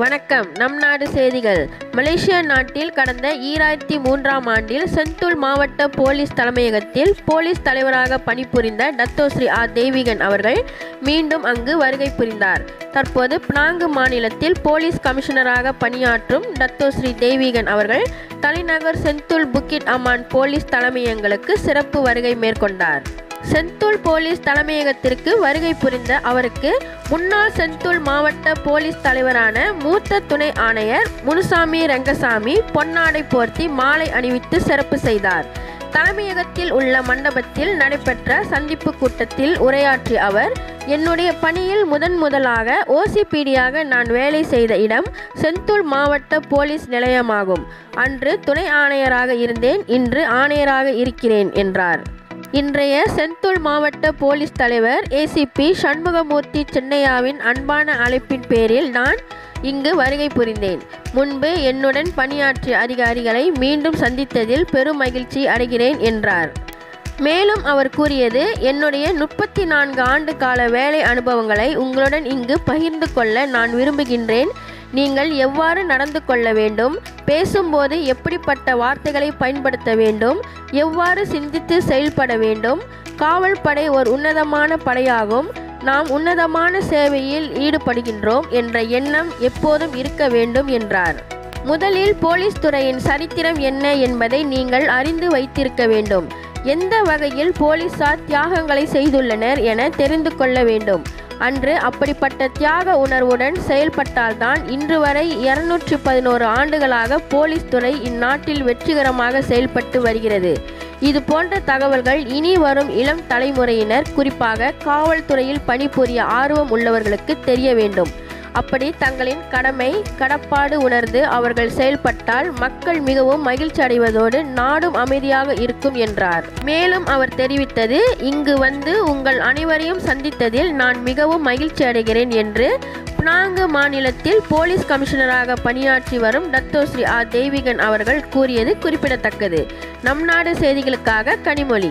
வணக்கம். நம் நாடு செய்திகள். மலேசியா நாட்டில் கடந்த ஈராயிரத்தி மூன்றாம் ஆண்டில் செந்தூல் மாவட்ட போலீஸ் தலைமையகத்தில் போலீஸ் தலைவராக பணிபுரிந்த டத்தோஸ்ரீ ஆ தெய்வீகன் அவர்கள் மீண்டும் அங்கு வருகை புரிந்தார். தற்போது பினாங்கு மாநிலத்தில் போலீஸ் கமிஷனராக பணியாற்றும் டத்தோஸ்ரீ தெய்வீகன் அவர்கள் தலைநகர் செந்தூல் புக்கிட் அமான் போலீஸ் தலைமையங்களுக்கு சிறப்பு வருகை மேற்கொண்டார். செந்தூல் போலீஸ் தலைமையகத்திற்கு வருகை புரிந்த அவருக்கு முன்னாள் செந்தூல் மாவட்ட போலீஸ் தலைவரான மூத்த துணை ஆணையர் முனுசாமி ரங்கசாமி பொன்னாடை போர்த்தி மாலை அணிவித்து சிறப்பு செய்தார். தலைமையகத்தில் உள்ள மண்டபத்தில் நடைபெற்ற சந்திப்பு கூட்டத்தில் உரையாற்றிய அவர் என்னுடைய பணியில் முதன் முதலாக ஓசிபிடியாக நான் வேலை செய்த இடம் செந்தூல் மாவட்ட போலீஸ் நிலையமாகும். அன்று துணை ஆணையராக இருந்தேன் இன்று ஆணையராக இருக்கிறேன் என்றார். இன்றைய செந்தூல் மாவட்ட போலீஸ் தலைவர் ஏசிபி சண்முகமூர்த்தி சென்னையாவின் அன்பான அழைப்பின் பேரில் நான் இங்கு வருகை புரிந்தேன். முன்பு என்னுடன் பணியாற்றிய அதிகாரிகளை மீண்டும் சந்தித்ததில் பெரும் மகிழ்ச்சி அடைகிறேன் என்றார். மேலும் அவர் கூறியது என்னுடைய முப்பத்தி நான்கு ஆண்டு கால வேலை அனுபவங்களை உங்களுடன் இங்கு பகிர்ந்து கொள்ள நான் விரும்புகின்றேன். நீங்கள் எவ்வாறு நடந்து கொள்ள வேண்டும்? பேசும்போது எப்படிப்பட்ட வார்த்தைகளை பயன்படுத்த வேண்டும்? எவ்வாறு சிந்தித்து செயல்பட வேண்டும்? காவல் படை ஒரு உன்னதமான படையாகும். நாம் உன்னதமான சேவையில் ஈடுபடுகின்றோம் என்ற எண்ணம் எப்போதும் இருக்க வேண்டும் என்றார். முதலில் போலீஸ் துறையின் சரித்திரம் என்ன என்பதை நீங்கள் அறிந்து வைத்திருக்க வேண்டும். எந்த வகையில் போலீசார் தியாகங்களை செய்துள்ளனர் என தெரிந்து கொள்ள வேண்டும். அன்று அப்படிப்பட்ட தியாக உணர்வுடன் செயல்பட்டால்தான் இன்று வரை இருநூற்றி பதினோரு ஆண்டுகளாக போலீஸ் துறை இந்நாட்டில் வெற்றிகரமாக செயல்பட்டு வருகிறது. இது போன்ற தகவல்கள் இனி வரும் இளம் தலைமுறையினர் குறிப்பாக காவல்துறையில் பணிபுரிய ஆர்வம் உள்ளவர்களுக்கு தெரிய வேண்டும். அப்படி தங்களின் கடமை கடப்பாடு உணர்ந்து அவர்கள் செயல்பட்டால் மக்கள் மிகவும் மகிழ்ச்சி அடைவதோடு நாடும் அமைதியாக இருக்கும் என்றார். மேலும் அவர் தெரிவித்தது இங்கு வந்து உங்கள் அனைவரையும் சந்தித்ததில் நான் மிகவும் மகிழ்ச்சி அடைகிறேன் என்று பினாங்கு மாநிலத்தில் போலீஸ் கமிஷனராக பணியாற்றி வரும் டத்தோஸ்ரீ ஆ தெய்வீகன் அவர்கள் கூறியது குறிப்பிடத்தக்கது. நம் நாடு செய்திகளுக்காக கனிமொழி.